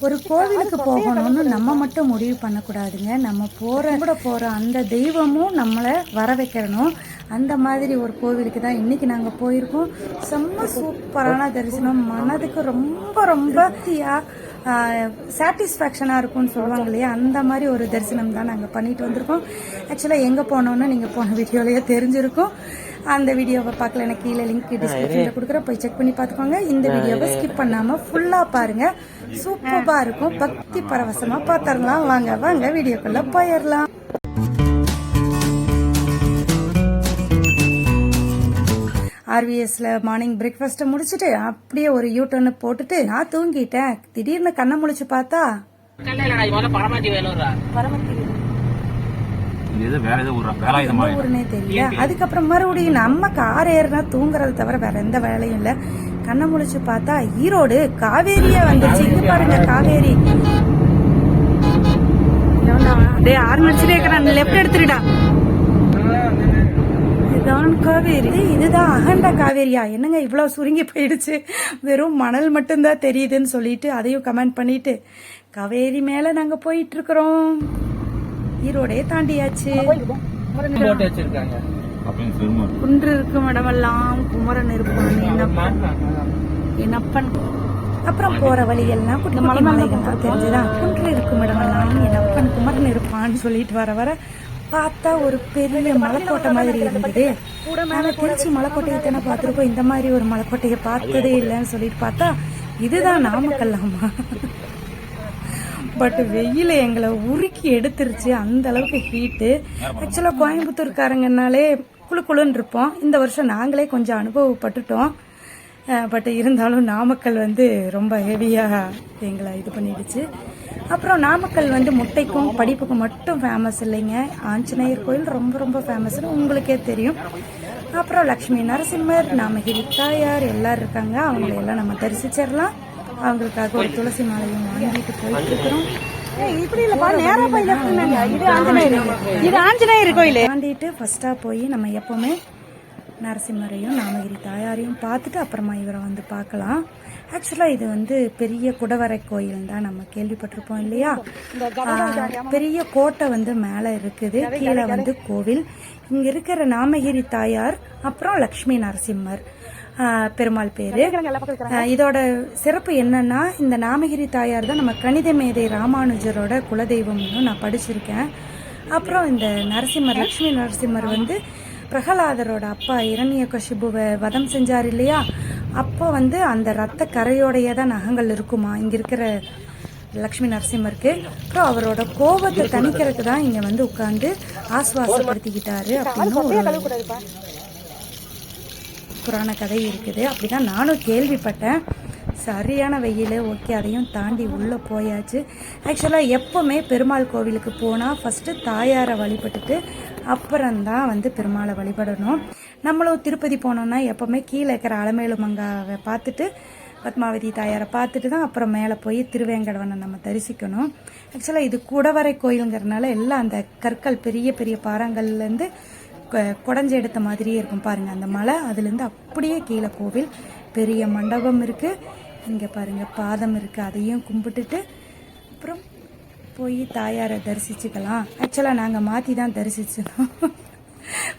ஒரு கோவிலுக்கு போகணும்னு நம்ம மட்டும் முடிவு பண்ணக்கூடாதுங்க. நம்ம போற கூட போற அந்த தெய்வமும் நம்மளை வர வைக்கணும். அந்த மாதிரி ஒரு கோவிலுக்கு தான் இன்னைக்கு நாங்க போயிருக்கோம். செம்ம சூப்பரான தரிசனம். மனதுக்கு ரொம்ப ரொம்ப சாட்டிஸ்ஃபேக்ஷனாக இருக்கும்னு சொல்லுவாங்க இல்லையா அந்த மாதிரி ஒரு தரிசனம் தான் நாங்கள் பண்ணிட்டு வந்திருக்கோம். ஆக்சுவலாக எங்கே போனோம்னு நீங்கள் போன வீடியோலயே தெரிஞ்சிருக்கும். அந்த வீடியோவை பார்க்கல எனக்கு கீழே லிங்க் டிஸ்கிரிப்ஷனில் கொடுக்குறேன். போய் செக் பண்ணி பார்த்துக்கோங்க. இந்த வீடியோவை ஸ்கிப் பண்ணாமல் ஃபுல்லாக பாருங்க. சூப்பராக இருக்கும். பக்தி பரவசமாக பார்த்துடலாம். வாங்க வாங்க வீடியோக்குள்ளே போயிடலாம். ஆர்விஎஸ்ல மார்னிங் பிரேக்ஃபாஸ்ட்டை முடிச்சுட்டு அப்படியே ஒரு யூ டர்ன் போட்டுட்டு நான் தூங்கிட்டேன். திடீர்னு கண்ணை முழிச்சு பார்த்தா தெரியல. அதுக்கப்புறம் மறுபடியும் நம்ம கார் ஏறினா தூங்குறது தவிர வேற எந்த வேலையும் இல்ல. கண்ணை முழிச்சு பார்த்தா ஈரோடு காவேரியா வந்துருச்சு. இங்க பாருங்க காவேரி. டேய் ஆறு நிமிஷம் இருக்கிறான். லெஃப்ட் எடுத்துருடா. இதுதான் காவேரி. இதுதான் அகண்ட காவேரியா? என்னங்க இவ்வளவு சுருங்கி போயிடுச்சு? வெறும் மணல் மட்டும்தான் தெரியுதுன்னு சொல்லிட்டு அதையும் கமெண்ட் பண்ணிட்டு காவேரி மேல நாங்க போயிட்டு இருக்கிறோம் ஈரோடே தாண்டியாச்சு. குன்று இருக்கும் இடமெல்லாம் குமரன் இருப்பான் என்னப்பன் என்னப்பன் அப்புறம் போற வழியெல்லாம் குட்டி குட்டி மலைகள்லாம் தெரிஞ்சுதான் குன்று இருக்கும் இடமெல்லாம் என்னப்பன் குமரன் இருப்பான்னு சொல்லிட்டு வர வர பார்த்தா ஒரு பெரிய மலைக்கோட்டை மாதிரி இருந்தது. ஆனால் திருச்சி மலைக்கோட்டையை தானே பார்த்துருக்கோம். இந்த மாதிரி ஒரு மலைக்கோட்டையை பார்த்ததே இல்லைன்னு சொல்லிட்டு பார்த்தா இதுதான் நாமக்கல்லாமா பட் வெயில எங்களை உருக்கி எடுத்துருச்சு. அந்த அளவுக்கு ஹீட்டு ஆக்சுவலாக கோயம்புத்தூர்காரங்கனாலே குளு குளுன்னு இருப்போம். இந்த வருஷம் நாங்களே கொஞ்சம் அனுபவப்பட்டுட்டோம். பட் இருந்தாலும் நாமக்கல் வந்து ரொம்ப ஹெவியாக எங்களை இது பண்ணிடுச்சு. அப்புறம் நாமக்கல் வந்து முட்டைக்கும் படிப்புக்கும் மட்டும் ஃபேமஸ் இல்லைங்க. ஆஞ்சநேயர் கோயில் ரொம்ப ரொம்ப ஃபேமஸ்னு உங்களுக்கே தெரியும். அப்புறம் லக்ஷ்மி நரசிம்மர் நாமகிரி தாயார் எல்லாரும் இருக்காங்க. அவங்கள எல்லாம் நம்ம தரிசிச்சிடலாம். அவங்களுக்காக ஒரு துளசி மாலையும் வாங்கிட்டு போயிட்டு இருக்கிறோம். இப்படி இல்லப்பா இது ஆஞ்சநேயர். இது ஆஞ்சநேயர் கோயில். தாண்டிட்டு ஃபர்ஸ்டா போய் நம்ம எப்பவுமே நரசிம்மரையும் நாமகிரி தாயாரையும் பார்த்துட்டு அப்புறமா இவரை வந்து பார்க்கலாம். ஆக்சுவலாக இது வந்து பெரிய குடவரை கோயில் தான் நம்ம கேள்விப்பட்டிருப்போம் இல்லையா? பெரிய கோட்டை வந்து மேலே இருக்குது கீழே வந்து கோவில். இங்க இருக்கிற நாமகிரி தாயார் அப்புறம் லக்ஷ்மி நரசிம்மர். பெருமாள் பேரு. இதோட சிறப்பு என்னன்னா இந்த நாமகிரி தாயார் தான் நம்ம கணித மேதை ராமானுஜரோட குலதெய்வம்னு நான் படிச்சிருக்கேன். அப்புறம் இந்த நரசிம்மர் லக்ஷ்மி நரசிம்மர் வந்து பிரகலாதரோட அப்பா இரணிய கஷிபுவை வதம் செஞ்சார் இல்லையா? அப்போ வந்து அந்த ரத்த கரையோடையே தான் நகங்கள் இருக்குமா? இங்க இருக்கிற லக்ஷ்மி நரசிம்மருக்கு. அப்புறம் அவரோட கோபத்தை தணிக்கிறதுக்கு தான் இங்க வந்து உட்கார்ந்து ஆஸ்வாசப்படுத்திக்கிட்டாரு அப்படின்னு ஒரு புராண கதை இருக்குது. அப்படிதான் நானும் கேள்விப்பட்டேன். சரியான வெயில் ஓகே அதையும் தாண்டி உள்ளே போயாச்சு. ஆக்சுவலாக எப்போவுமே பெருமாள் கோவிலுக்கு போனால் ஃபஸ்ட்டு தாயாரை வழிபட்டுட்டு அப்புறம்தான் வந்து பெருமாளை வழிபடணும். நம்மளும் திருப்பதி போனோம்னா எப்போவுமே கீழே இருக்கிற அலமேலு மங்காவை பார்த்துட்டு பத்மாவதி தாயாரை பார்த்துட்டு தான் அப்புறம் மேலே போய் திருவேங்கடவனை நம்ம தரிசிக்கணும். ஆக்சுவலாக இது குடவரை கோயிலுங்கிறதுனால எல்லாம் அந்த கற்கள் பெரிய பெரிய பாறாங்கல்லேருந்து குடஞ்சி எடுத்த மாதிரியே இருக்கும். பாருங்கள் அந்த மலை அதுலேருந்து அப்படியே கீழே கோவில். பெரிய மண்டபம் இருக்குது இங்கே பாருங்கள் பாதம் இருக்குது அதையும் கும்பிட்டுட்டு அப்புறம் போய் தாயாரை தரிசிச்சுக்கலாம். ஆக்சுவலாக நாங்கள் மாற்றி தான் தரிசிச்சோம்.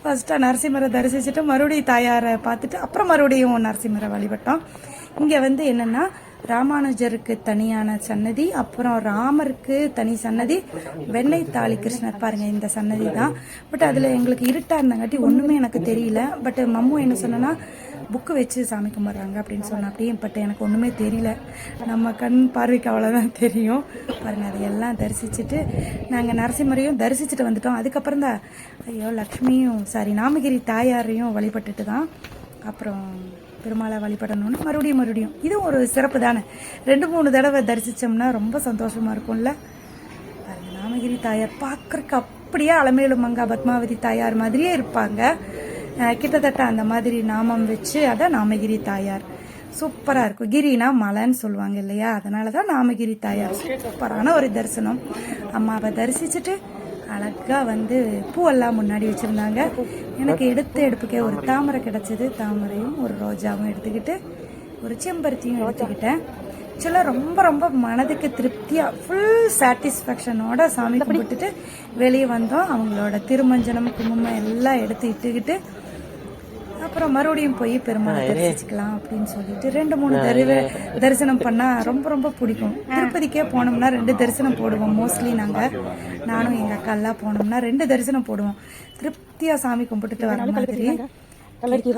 ஃபர்ஸ்ட்டாக நரசிம்மரை தரிசிச்சுட்டு மறுபடியும் தாயாரை பார்த்துட்டு அப்புறம் மறுபடியும் நரசிம்மரை வழிபட்டோம். இங்கே வந்து என்னென்னா ராமானுஜருக்கு தனியான சன்னதி அப்புறம் ராமருக்கு தனி சன்னதி வெண்ணை தாலி கிருஷ்ணர் பாருங்க இந்த சன்னதி தான் பட் அதில் எங்களுக்கு இருட்டாக இருந்தங்காட்டி ஒன்றுமே எனக்கு தெரியல. பட் மம்மு என்ன சொன்னா புக்கு வச்சு சாமி கும்பிட்றாங்க அப்படின்னு சொன்ன அப்படியே பட் எனக்கு ஒன்றுமே தெரியல. நம்ம கண் பார்வைக்கு அவ்வளோதான் தெரியும். பாருங்கள் அதையெல்லாம் தரிசிச்சுட்டு நாங்கள் நரசிம்மரையும் தரிசிச்சுட்டு வந்துட்டோம். அதுக்கப்புறம் தான் ஐயோ லக்ஷ்மியும் சாரி நாமகிரி தாயாரையும் வழிபட்டுட்டு தான் அப்புறம் பெருமாளை வழிபடணும்னு மறுபடியும் மறுபடியும். இதுவும் ஒரு சிறப்பு தானே. ரெண்டு மூணு தடவை தரிசித்தோம்னா ரொம்ப சந்தோஷமாக இருக்கும்ல. நாமகிரி தாயார் பார்க்கறக்கு அப்படியே அலமேலு மங்கா பத்மாவதி தாயார் மாதிரியே இருப்பாங்க. கிட்டத்தட்ட அந்த மாதிரி நாமம் வச்சு அதான் நாமகிரி தாயார். சூப்பராக இருக்கும். கிரினா மலைன்னு சொல்லுவாங்க இல்லையா? அதனால தான் நாமகிரி தாயார். சூப்பரான ஒரு தரிசனம். அம்மாவை தரிசிச்சுட்டு அழகா வந்து பூவெல்லாம் முன்னாடி வச்சுருந்தாங்க. எனக்கு எடுத்த எடுப்புக்கே ஒரு தாமரை கிடச்சிது. தாமரையும் ஒரு ரோஜாவும் எடுத்துக்கிட்டு ஒரு செம்பருத்தியும் எடுத்துக்கிட்டேன். ஆக்சுவலாக ரொம்ப ரொம்ப மனதுக்கு திருப்தியாக ஃபுல் சாட்டிஸ்ஃபேக்ஷனோட சாமி கும்பிட்டுட்டு வெளியே வந்தோம். அவங்களோட திருமஞ்சனம் குங்குமம் எல்லாம் எடுத்து இட்டுக்கிட்டு அப்புறம் மறுபடியும் போய் பெருமாளை தரிசிச்சுக்கலாம் அப்படின்னு சொல்லிட்டு ரெண்டு மூணு தடவை தரிசனம் பண்ணா ரொம்ப ரொம்ப பிடிக்கும். திருப்பதிக்கே போனோம்னா ரெண்டு தரிசனம் போடுவோம். மோஸ்ட்லி நாங்க நானும் எங்க அக்கா எல்லாம் போனோம்னா ரெண்டு தரிசனம் போடுவோம். திருப்தியா சாமி கும்பிட்டுட்டு வர மாதிரி.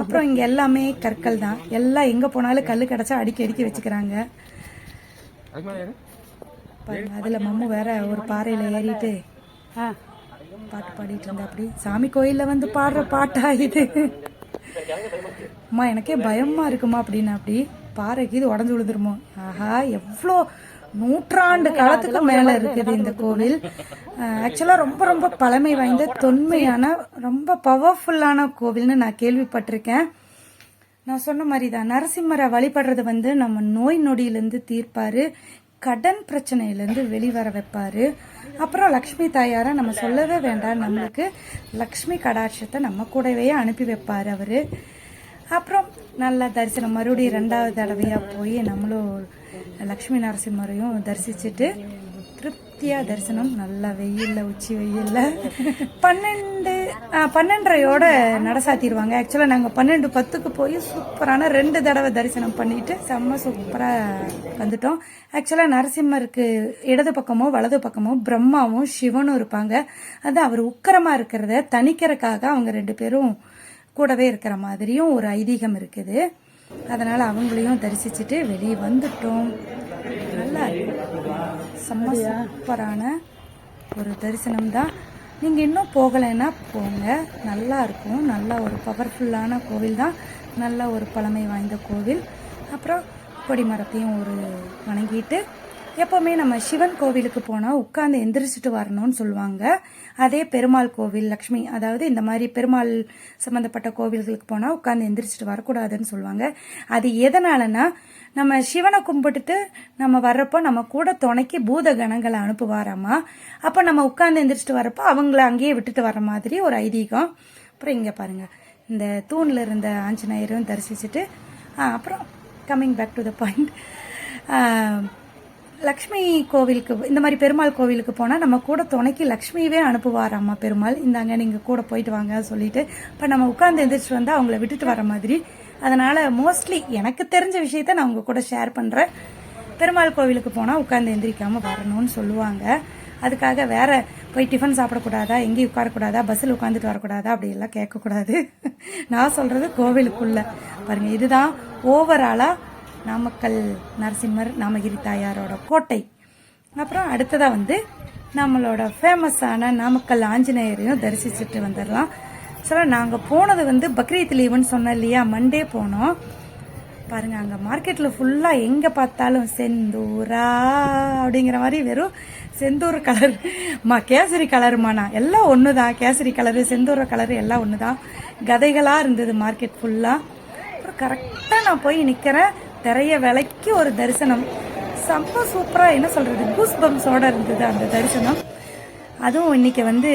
அப்புறம் இங்க எல்லாமே கற்கள் தான். எல்லாம் எங்க போனாலும் கல்லு கிடைச்சா அடிக்கி அடிக்கி வச்சுக்கிறாங்க. அதுல மம்மு வேற ஒரு பாறையில ஏறிட்டு பாட்டு பாடிட்டு இருந்தா அப்படி. சாமி கோயில்ல வந்து பாடுற பாட்டா இது. அம்மா எனக்கே பயமா இருக்குமா அப்படின்னு அப்படி பாறைக்கு இது உடஞ்சு விழுந்துருமோ? ஆஹா எவ்வளோ நூற்றாண்டு காலத்துக்கு மேல இருக்குது இந்த கோவில். ஆக்சுவலா ரொம்ப ரொம்ப பழமை வாய்ந்த தொன்மையான ரொம்ப பவர்ஃபுல்லான கோவில்னு நான் கேள்விப்பட்டிருக்கேன். நான் சொன்ன மாதிரி தான் நரசிம்மரை வழிபடுறது வந்து நம்ம நோய் நொடியிலேருந்து தீர்ப்பாரு. கடன் பிரச்சனையிலேருந்து வெளிவர வைப்பார். அப்புறம் லக்ஷ்மி தாயாரை நம்ம சொல்லவே வேண்டாம். நம்மளுக்கு லக்ஷ்மி கடாட்சத்தை நம்ம கூடவே அனுப்பி வைப்பார் அவர். அப்புறம் நல்லா தரிசனம். மறுபடியும் ரெண்டாவது தடவையாக போய் நம்மளும் லக்ஷ்மி நரசிம்மரையும் தரிசிச்சுட்டு திருப்தியாக தரிசனம். நல்லா வெயிலில் உச்சி வெயில்ல. பன்னெண்டு பன்னெண்டரையோட நட சாத்திடுவாங்க ஆக்சுவலாக நாங்கள் பன்னெண்டு பத்துக்கு போய் சூப்பரான ரெண்டு தடவை தரிசனம் பண்ணிட்டு செம்ம சூப்பராக வந்துட்டோம். ஆக்சுவலாக நரசிம்மருக்கு இடது பக்கமோ வலது பக்கமோ பிரம்மாவும் சிவனும் இருப்பாங்க. அது அவர் உக்கரமாக இருக்கிறத தணிக்கிறதுக்காக அவங்க ரெண்டு பேரும் கூடவே இருக்கிற மாதிரியும் ஒரு ஐதீகம் இருக்குது. அதனால அவங்களையும் தரிசிச்சுட்டு வெளியே வந்துட்டோம். நல்லா செம்ம சூப்பரான ஒரு தரிசனம் தான் நீங்கள் இன்னும் போகலைன்னா போங்க. நல்லா இருக்கும். நல்ல ஒரு பவர்ஃபுல்லான கோவில் தான். நல்ல ஒரு பழமை வாய்ந்த கோவில். அப்புறம் கொடிமரத்தையும் ஒரு வணங்கிட்டு எப்போவுமே நம்ம சிவன் கோவிலுக்கு போனால் உட்காந்து எந்திரிச்சிட்டு வரணும்னு சொல்லுவாங்க. அதே பெருமாள் கோவில் லக்ஷ்மி அதாவது இந்த மாதிரி பெருமாள் சம்மந்தப்பட்ட கோவில்களுக்கு போனால் உட்காந்து எந்திரிச்சிட்டு வரக்கூடாதுன்னு சொல்லுவாங்க. அது எதனாலன்னா நம்ம சிவனை கும்பிட்டுட்டு நம்ம வர்றப்போ நம்ம கூட துணைக்கு பூத கணங்களை அனுப்புவாராமா? அப்போ நம்ம உட்காந்து எந்திரிச்சிட்டு வரப்போ அவங்கள அங்கேயே விட்டுட்டு வர மாதிரி ஒரு ஐதீகம். அப்புறம் இங்கே பாருங்க. இந்த தூணில் இருந்த ஆஞ்சநேயரும் தரிசிச்சுட்டு அப்புறம் coming back to the point Lakshmi கோவிலுக்கு இந்த மாதிரி பெருமாள் கோவிலுக்கு போனால் நம்ம கூட துணைக்கு லக்ஷ்மியவே அனுப்புவாராம்மா பெருமாள்? இந்தாங்க நீங்கள் கூட போயிட்டு வாங்க சொல்லிட்டு இப்போ நம்ம உட்காந்து எந்திரிச்சு வந்தால் அவங்கள விட்டுட்டு வர மாதிரி அதனால் மோஸ்ட்லி எனக்கு தெரிஞ்ச விஷயத்த நான் உங்கள் கூட ஷேர் பண்ணுறேன் பெருமாள் கோவிலுக்கு போனால் உட்காந்து எந்திரிக்காமல் வரணும்னு சொல்லுவாங்க. அதுக்காக வேற போய் டிஃபன் சாப்பிடக்கூடாதா? எங்கேயும் உட்காரக்கூடாதா? பஸ்ஸில் உட்காந்துட்டு வரக்கூடாதா? அப்படியெல்லாம் கேட்கக்கூடாது. நான் சொல்கிறது கோவிலுக்குள்ள. பாருங்கள் இதுதான் ஓவராலாக நாமக்கல் நரசிம்மர் நாமகிரி தாயாரோட கோட்டை. அப்புறம் அடுத்ததாக வந்து நம்மளோட ஃபேமஸான நாமக்கல் ஆஞ்சநேயரையும் தரிசிச்சுட்டு வந்துடலாம். ஆக்சுவலாக நாங்கள் போனது வந்து பக்ரீத் லீவுன்னு சொன்னேன் இல்லையா? மண்டே போனோம். பாருங்க அங்கே மார்க்கெட்டில் ஃபுல்லாக எங்கே பார்த்தாலும் செந்தூரா அப்படிங்கிற மாதிரி வெறும் செந்தூர் கலர் மா கேசரி கலருமாண்ணா எல்லாம் ஒன்று தான் கேசரி கலரு செந்தூர கலரு எல்லாம் ஒன்று தான் கதைகளாக இருந்தது மார்க்கெட் ஃபுல்லாக அப்புறம் கரெக்டாக நான் போய் நிற்கிறேன் திரைய விலைக்கு ஒரு தரிசனம். செம்ம சூப்பராக என்ன சொல்கிறது கூஸ் பம்ஸோடு இருந்தது அந்த தரிசனம். அதுவும் இன்னைக்கு வந்து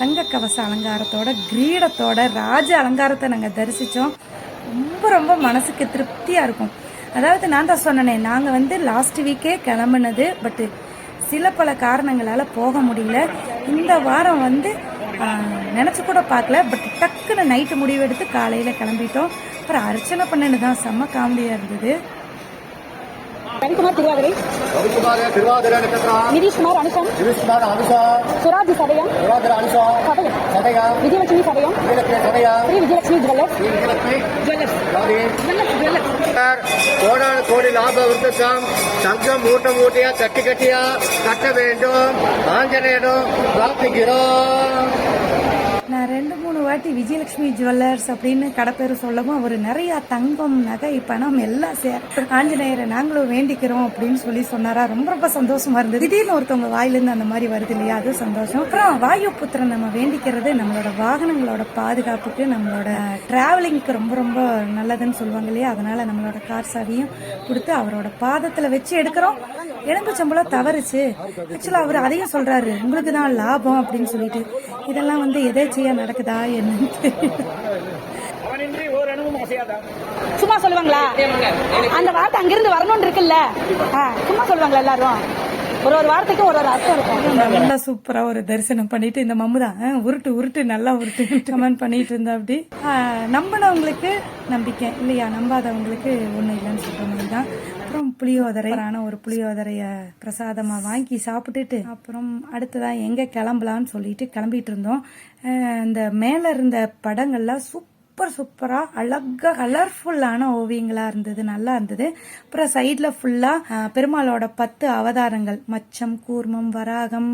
தங்க கவச அலங்காரத்தோட கிரீடத்தோட ராஜ அலங்காரத்தை நாங்கள் தரிசித்தோம் ரொம்ப ரொம்ப மனசுக்கு திருப்தியாக இருக்கும். அதாவது நான் தான் சொன்னனே நாங்கள் வந்து லாஸ்ட் வீக்கே கிளம்புனது பட்டு சில பல காரணங்களால் போக முடியல. இந்த வாரம் வந்து நினச்சி கூட பார்க்கல பட் டக்குன்னு நைட்டு முடிவெடுத்து காலையில் கிளம்பிட்டோம். அப்புறம் அர்ச்சனை பண்ணுன்னு தான் செம்ம காமெடியாக இருந்தது. ரவிக்குமார் திருவாதிரை. ரவிக்குமார் திருவாதிர நட்சத்திரம். நிதிஷ்குமார் அனுஷம். திவிஷ்குமார் அனுஷா. சுராஜி சதயம். திருவாதிர அனுஷா. சதயம். சதயா. விஜயலட்சுமி சதயம். விஜயலட்சுமி சதயா. ஸ்ரீ விஜயலட்சுமி ஜுவல்லர்ஸ். விஜயலட்சுமி. கோடான கோடி லாப விருத்தம். சங்கம் மூட்டை மூட்டையா கட்டி கட்டியா கட்ட வேண்டும். ஆஞ்சநேயனும் பிரார்த்திக்கிறோம். நான் ரெண்டு மூணு வாட்டி விஜயலட்சுமி ஜுவல்லர்ஸ் அப்படின்னு கடை சொல்லவும் அவர் நிறையா தங்கம் நகை பணம் எல்லாம் சேர் ஆஞ்சநேயரை நாங்களும் வேண்டிக்கிறோம் அப்படின்னு சொல்லி சொன்னாரா? ரொம்ப ரொம்ப சந்தோஷமா இருந்தது. திடீர்னு ஒருத்தவங்க வாயிலிருந்து அந்த மாதிரி வருது இல்லையா? அது சந்தோஷம். அப்புறம் வாயு புத்திரன் நம்ம வேண்டிக்கிறது நம்மளோட வாகனங்களோட பாதுகாப்புக்கு நம்மளோட டிராவலிங்க்கு ரொம்ப ரொம்ப நல்லதுன்னு சொல்லுவாங்க இல்லையா? அதனால நம்மளோட கார் சாவியும் கொடுத்து அவரோட பாதத்தில் வச்சு எடுக்கிறோம். எலும்புச்சம்பளம் தவறுச்சு. ஆக்சுவலா அவர் அதையும் சொல்றாரு. உங்களுக்கு தான் லாபம் அப்படின்னு சொல்லிட்டு. இதெல்லாம் வந்து எதேச்சையா நடக்குதா என்னன்னு சும்மா சொல்லுவாங்களா? அந்த வார்த்தை அங்கிருந்து வரணும்னு இருக்குல்ல. சும்மா சொல்லுவாங்களா எல்லாரும்? ஒரு ஒரு வார்த்தைக்கும் ஒரு ஒரு அர்த்தம் இருக்கும். நல்லா சூப்பரா ஒரு தரிசனம் பண்ணிட்டு இந்த மம்மு தான் "ஆ, உருட்டு உருட்டு நல்லா உருட்டு கமெண்ட் பண்ணிட்டு இருந்தா அப்படி. நம்பினவங்களுக்கு நம்பிக்கை. இல்லையா? நம்பாதவங்களுக்கு ஒண்ணும் இல்லைன்னு சொல்ற மாதிரி தான். அப்புறம் புளியோதரை. ஒரு புளியோதரைய பிரசாதமா வாங்கி சாப்பிட்டுட்டு அப்புறம் அடுத்ததா எங்க கிளம்பலாம்னு சொல்லிட்டு கிளம்பிட்டு இருந்தோம். இந்த மேல இருந்த படங்கள்லாம் சூப்பர் சூப்பர் சூப்பரா அழகா கலர்ஃபுல்லான ஓவியங்களா இருந்தது நல்லா இருந்தது. அப்புறம் சைட்ல ஃபுல்லா பெருமாளோட பத்து அவதாரங்கள். மச்சம் கூர்மம் வராகம்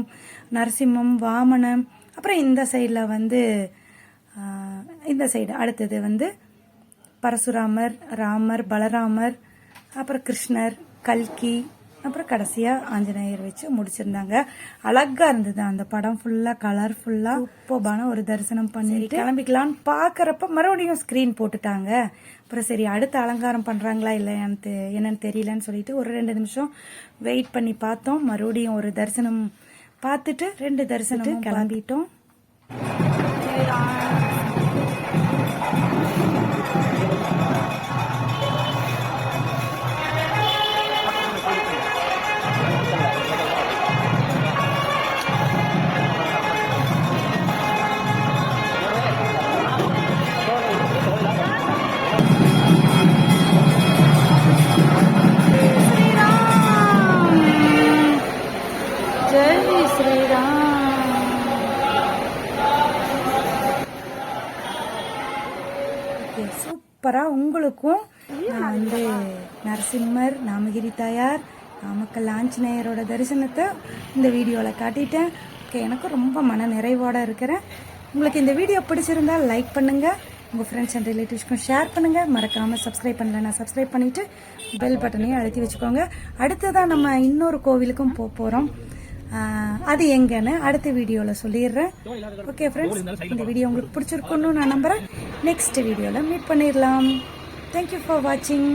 நரசிம்மம் வாமனம். அப்புறம் இந்த சைடில் வந்து இந்த சைடு அடுத்தது வந்து பரசுராமர் ராமர் பலராமர் அப்புறம் கிருஷ்ணர் கல்கி அப்புறம் கடைசியா ஆஞ்சநேயர் வச்சு முடிச்சிருந்தாங்க. அழகா இருந்தது அந்த படம் ஃபுல்லா கலர்ஃபுல்லா சூப்பர்பான ஒரு தரிசனம் பண்ணிட்டு கிளம்பிக்கலாம்னு பாக்குறப்ப மறுபடியும் ஸ்கிரீன் போட்டுட்டாங்க. அப்புறம் சரி அடுத்த அலங்காரம் பண்றாங்களா இல்லையான்னு தெ- என்னன்னு தெரியலன்னு சொல்லிட்டு ஒரு ரெண்டு நிமிஷம் வெயிட் பண்ணி பார்த்தோம். மறுபடியும் ஒரு தரிசனம் பார்த்துட்டு ரெண்டு தரிசனம் கிளம்பிட்டோம் சூப்பராக உங்களுக்கும். நான் வந்து நரசிம்மர் நாமகிரி தாயார் நாமக்கல் ஆஞ்சநேயரோட தரிசனத்தை இந்த வீடியோவில் காட்டிட்டேன். ஓகே எனக்கும் ரொம்ப மன நிறைவோட இருக்கிறேன். உங்களுக்கு இந்த வீடியோ பிடிச்சிருந்தா லைக் பண்ணுங்கள் உங்கள் ஃப்ரெண்ட்ஸ் அண்ட் ரிலேட்டிவ்ஸ்க்கும் ஷேர் பண்ணுங்கள் மறக்காமல் சப்ஸ்கிரைப் பண்ணலன்னா சப்ஸ்கிரைப் பண்ணிவிட்டு பெல் பட்டனையும் அழுத்தி வச்சுக்கோங்க. அடுத்ததான் நம்ம இன்னொரு கோவிலுக்கும் போக போகிறோம் அது எங்கன்னு அடுத்த வீடியோவில் சொல்லிடுறேன். ஓகே ஃப்ரெண்ட்ஸ் இந்த வீடியோ உங்களுக்கு பிடிச்சிருக்குன்னு நான் நம்புகிறேன் நெக்ஸ்ட் வீடியோவில் மீட் பண்ணிடலாம். தேங்க்யூ ஃபார் வாட்சிங்